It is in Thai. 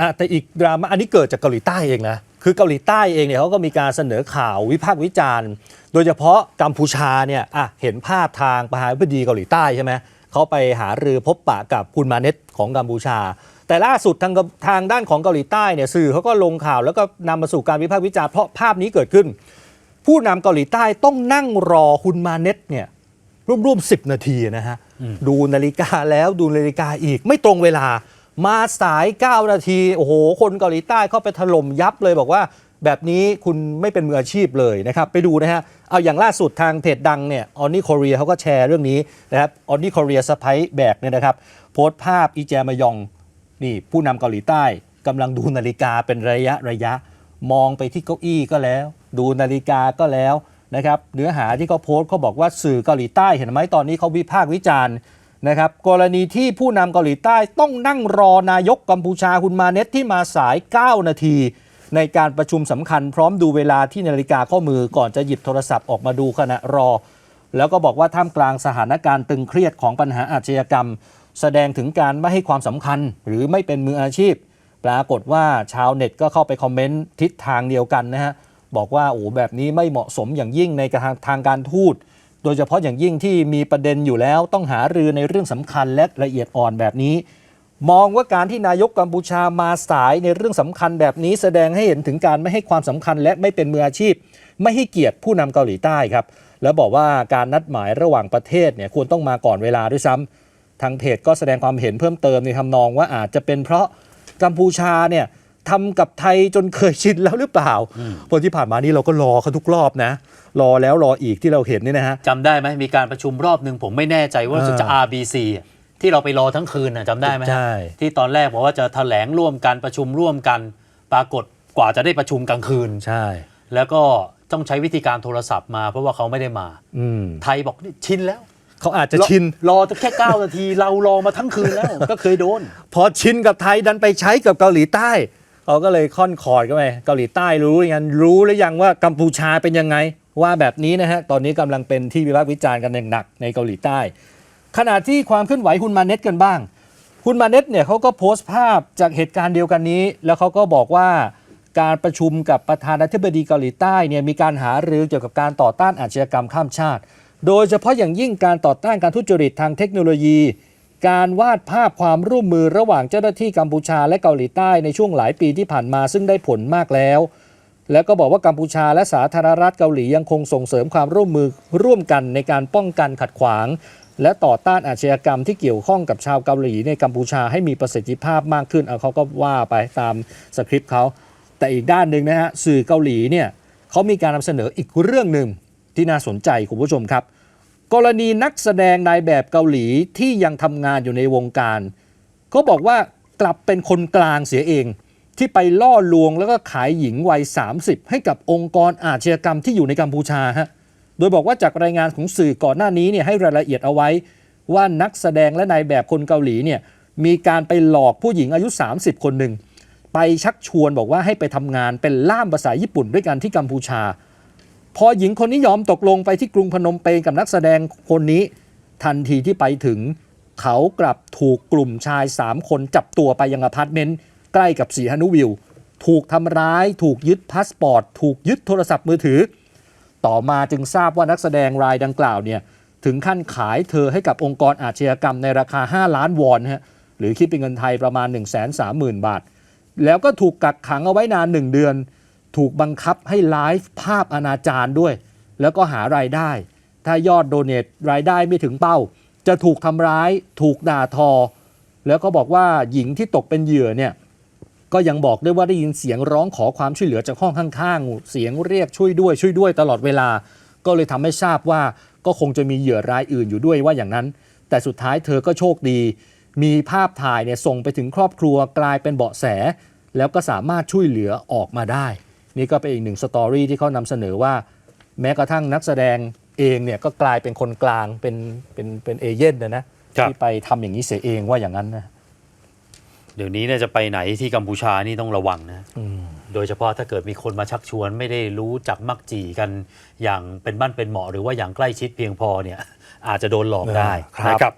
อะแต่อีกดราม่าอันนี้เกิดจากเกาหลีใต้เองนะ คือเกาหลีใต้เองเนี่ยเขาก็มีการเสนอข่าววิพากษ์วิจารณ์ โดยเฉพาะกัมพูชาเนี่ยอะเห็นภาพทางประธานาธิบดีเกาหลีใต้ใช่ไหมเขาไปหารือพบปะกับคุณมาเน็ตของกัมพูชา แต่ล่าสุดทางกทางด้านของเกาหลีใต้เนี่ยสื่อเขาก็ลงข่าวแล้วก็นำมาสู่การวิพากษ์วิจารณ์เพราะภาพนี้เกิดขึ้น ผู้นำเกาหลีใต้ต้องนั่งรอคุณมาเน็ตเนี่ยร่วมๆ10นาทีนะฮะดูนาฬิกาแล้วดูนาฬิกาอีกไม่ตรงเวลา มาสาย 9 นาที โอ้โห คนเกาหลีใต้เข้าไปถล่มยับเลยบอกว่า แบบนี้คุณไม่เป็นมืออาชีพเลยนะครับ ไปดูนะฮะ เอาอย่างล่าสุดทางเพจดังเนี่ยออนนี่ค r เรียเขาก็แชร์เรื่องนี้นะครับออนนี่ค r เรียสไปแบกเนี่ยนะครับ โพสต์ภาพอีแจมายองนี่ผู้นำเกาหลีใต้กำลังดูนาฬิกาเป็นระยะระยะ มองไปที่เก้าอี้ก็แล้ว ดูนาฬิกาก็แล้วนะครับเนื้อหาที่เขาโพสต์เขาบอกว่าสื่อเกาหลีใต้เห็นไหมตอนนี้เขาวิพากษ์วิจารณ์ นะครับกรณีที่ผู้นำเกาหลีใต้ต้องนั่งรอนายกกัมพูชาคุณมาเน็ตที่มาสาย 9 นาที ในการประชุมสำคัญพร้อมดูเวลาที่นาฬิกาข้อมือก่อนจะหยิบโทรศัพท์ออกมาดูขณะรอ แล้วก็บอกว่าท่ามกลางสถานการณ์ตึงเครียดของปัญหาอาชญากรรม แสดงถึงการไม่ให้ความสำคัญ หรือไม่เป็นมืออาชีพ ปรากฏว่าชาวเน็ตก็เข้าไปคอมเมนต์ทิศทางเดียวกันนะฮะบอกว่าโอ้แบบนี้ไม่เหมาะสมอย่างยิ่งในทางทางการทูต โดยเฉพาะอย่างยิ่งที่มีประเด็นอยู่แล้วต้องหารือในเรื่องสำคัญและละเอียดอ่อนแบบนี้ มองว่าการที่นายกกัมพูชามาสายในเรื่องสำคัญแบบนี้ แสดงให้เห็นถึงการไม่ให้ความสำคัญและไม่เป็นมืออาชีพ ไม่ให้เกียรติผู้นำเกาหลีใต้ครับ แล้วบอกว่าการนัดหมายระหว่างประเทศเนี่ยควรต้องมาก่อนเวลาด้วยซ้ำทางเพจก็แสดงความเห็นเพิ่มเติมในทำนองว่าอาจจะเป็นเพราะกัมพูชาเนี่ย ทำกับไทยจนเคยชินแล้วหรือเปล่าเพราะที่ผ่านมานี่เราก็รอเขาทุกรอบนะ รอแล้วรออีกที่เราเห็นนี่นะฮะจำได้ไหมมีการประชุมรอบหนึ่งผมไม่แน่ใจว่าอ่าจะ RBC อะที่เราไปรอทั้งคืนน่ะจำได้ไหมฮะใช่ที่ตอนแรกบอกว่าจะแถลงร่วมกันประชุมร่วมกันปรากฏกว่าจะได้ประชุมกลางคืนใช่ แล้วก็ต้องใช้วิธีการโทรศัพท์มา เพราะว่าเขาไม่ได้มาอืมไทยบอกนี่ชินแล้วเขาอาจจะชิน รอแค่ 9 นาที เรารอมาทั้งคืนแล้ว ก็เคยโดน พอชินกับไทยดันไปใช้กับเกาหลีใต้ เขาก็เลยค่อนคอดกันไปเกาหลีใต้รู้ยังรู้หรือยังว่ากัมพูชาเป็นยังไง ว่าแบบนี้นะฮะตอนนี้กำลังเป็นที่วิพากษ์วิจารณ์กันอย่างหนักในเกาหลีใต้ ขณะที่ความเคลื่อนไหวคุณมาเน็ตกันบ้าง คุณมาเน็ตเนี่ยเขาก็โพสต์ภาพจากเหตุการณ์เดียวกันนี้ แล้วเขาก็บอกว่าการประชุมกับประธานาธิบดีเกาหลีใต้เนี่ยมีการหารือเกี่ยวกับการต่อต้านอาชญากรรมข้ามชาติ โดยเฉพาะอย่างยิ่งการต่อต้านการทุจริตทางเทคโนโลยี การวาดภาพความร่วมมือระหว่างเจ้าหน้าที่กัมพูชาและเกาหลีใต้ในช่วงหลายปีที่ผ่านมาซึ่งได้ผลมากแล้ว แล้วก็บอกว่ากัมพูชาและสาธารณรัฐเกาหลียังคงส่งเสริมความร่วมมือร่วมกันในการป้องกันขัดขวาง และต่อต้านอาชญากรรมที่เกี่ยวข้องกับชาวเกาหลีในกัมพูชาให้มีประสิทธิภาพมากขึ้นเอาเขาก็ว่าไปตามสคริปต์เขาแต่อีกด้านหนึ่งนะฮะสื่อเกาหลีเนี่ยเขามีการนำเสนออีกเรื่องหนึ่งที่น่าสนใจคุณผู้ชมครับ กรณีนักแสดงนายแบบเกาหลีที่ยังทำงานอยู่ในวงการเขาบอกว่ากลับเป็นคนกลางเสียเอง ที่ไปล่อลวงแล้วก็ขายหญิงวัย 30 ให้กับองค์กรอาชญากรรมที่อยู่ในกัมพูชาฮะโดยบอกว่าจากรายงานของสื่อก่อนหน้านี้เนี่ยให้รายละเอียดเอาไว้ ว่านักแสดงและนายแบบคนเกาหลีเนี่ยมีการไปหลอกผู้หญิงอายุ 30 คนหนึ่งไปชักชวนบอกว่าให้ไปทำงานเป็นล่ามภาษาญี่ปุ่นด้วยกันที่กัมพูชา พอหญิงคนนี้ยอมตกลงไปที่กรุงพนมเปญกับนักแสดงคนนี้ ทันทีที่ไปถึง เขากลับถูกกลุ่มชาย 3 คนจับตัวไปยังอพาร์ตเมนต์ใกล้กับสีฮานุวิว ถูกทำร้าย ถูกยึดพาสปอร์ต ถูกยึดโทรศัพท์มือถือ ต่อมาจึงทราบว่านักแสดงรายดังกล่าวเนี่ยถึงขั้นขายเธอให้กับองค์กรอาชญากรรมในราคา 5 ล้านวอนฮะหรือคิดเป็นเงินไทยประมาณ 1 3 0 0 0 0 บาท แล้วก็ถูกกักขังเอาไว้นาน 1 เดือน ถูกบังคับให้ไลฟ์ภาพอนาจารด้วย แล้วก็หารายได้ ถ้ายอดโดเนทรายได้ไม่ถึงเป้า จะถูกทำร้าย ถูกด่าทอ แล้วก็บอกว่าหญิงที่ตกเป็นเหยื่อเนี่ยก็ยังบอกด้วยว่าได้ยินเสียงร้องขอความช่วยเหลือจากห้องข้างๆ เสียงเรียกช่วยด้วยช่วยด้วยตลอดเวลา ก็เลยทำให้ทราบว่าก็คงจะมีเหยื่อรายอื่นอยู่ด้วยว่าอย่างนั้น แต่สุดท้ายเธอก็โชคดี มีภาพถ่ายเนี่ยส่งไปถึงครอบครัวกลายเป็นเบาะแส แล้วก็สามารถช่วยเหลือออกมาได้ นี่ก็เป็นอีกหนึ่งสตอรี่ที่เขานำเสนอว่า แม้กระทั่งนักแสดงเองเนี่ยก็กลายเป็นคนกลางเป็นเป็นเป็นเอเย่นนะนะครับที่ไปทำอย่างนี้เสียเองว่าอย่างนั้นนะเดี๋ยวนี้เนี่ยจะไปไหนที่กัมพูชานี่ต้องระวังนะอืมโดยเฉพาะถ้าเกิดมีคนมาชักชวนไม่ได้รู้จักมักจีกันอย่างเป็นบ้านเป็นเหมาะหรือว่าอย่างใกล้ชิดเพียงพอเนี่ยอาจจะโดนหลอกได้ครับนะครับ